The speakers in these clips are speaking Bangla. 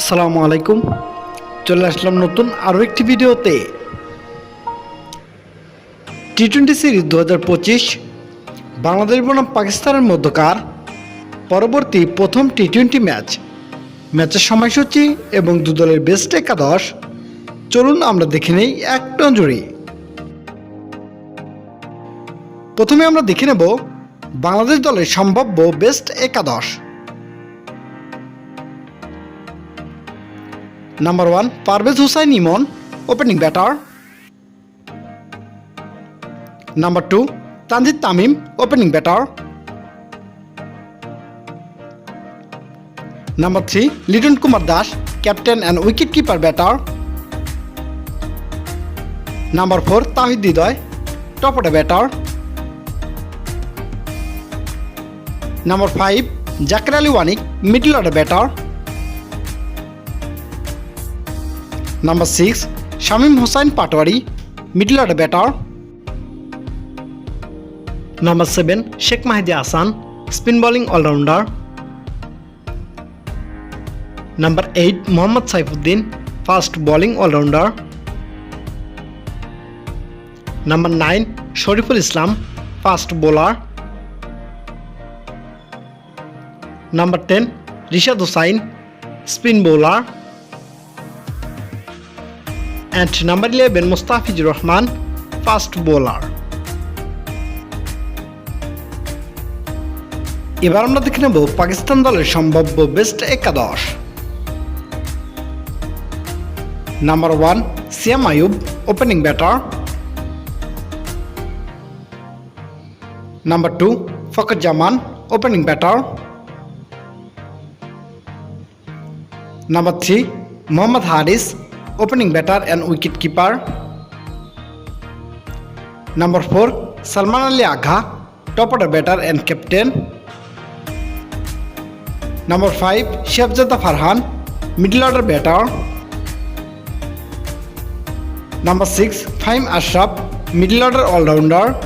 আসসালামু আলাইকুম। চলে আসলাম নতুন আরও একটি ভিডিওতে। টি টোয়েন্টি সিরিজ দু হাজার পঁচিশ বাংলাদেশ বনাম পাকিস্তানের মধ্যকার পরবর্তী প্রথম টি টোয়েন্টি ম্যাচ। ম্যাচের সময়সূচি এবং দু দলের বেস্ট একাদশ। চলুন আমরা দেখে নেই এক নজরে প্রথমে আমরা দেখে নেব বাংলাদেশ দলের সম্ভাব্য বেস্ট একাদশ। Number 1 Parvez Hussain Imon opening batter Number 2 Tanjit Tamim opening batter Number 3 Liton Kumar Das captain and wicketkeeper batter Number 4 Tawhid Didoy top order batter Number 5 Zakir Ali Wanik middle order batter number six Shamim Hossain Patwari, middle order batter number seven Sheikh Mahedi Hasan spin bowling allrounder number eight Mohammad Saifuddin fast bowling allrounder number nine Shoriful Islam fast bowler number ten Rishad Hossain spin bowler and number 11 Mustafizur Rahman, fast bowler. এবার আমরা দেখে নেব পাকিস্তান দলের সম্ভাব্য বেস্ট একাদশ। Number one Saim Ayub opening batter number two Fakhar Zaman opening batter number three Mohammad Haris opening batter and wicket keeper. Number 4 Salman Ali Agha, top order batter and captain. Number 5 Shefzada Farhan, middle order batter. Number 6 Fahim Ashraf, middle order all rounder.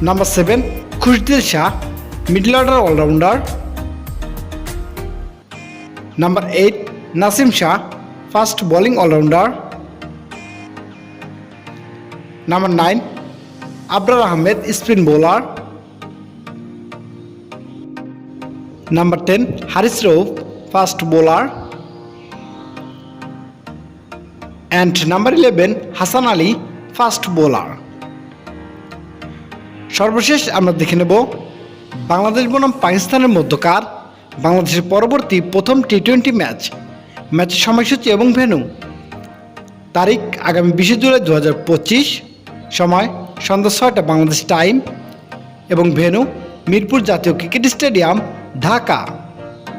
Number 7 Khushdil Shah, middle order all rounder. Naseem Shah first bowling allrounder. Number nine, Abrar Ahmed, spin bowler. Number ten, Haris Rauf first bowler. And number eleven, Hasan Ali first bowler. সর্বশেষ আমরা দেখে নেব, বাংলাদেশ বনাম পাকিস্তানের মধ্যকার, বাংলাদেশের পরবর্তী প্রথম টি টোয়েন্টি ম্যাচ ম্যাচের সময়সূচি এবং ভেন্যু। তারিখ আগামী বিশে জুলাই দু হাজার পঁচিশ, সময় সন্ধ্যা ছয়টা বাংলাদেশ টাইম এবং ভেন্যু মিরপুর জাতীয় ক্রিকেট স্টেডিয়াম, ঢাকা।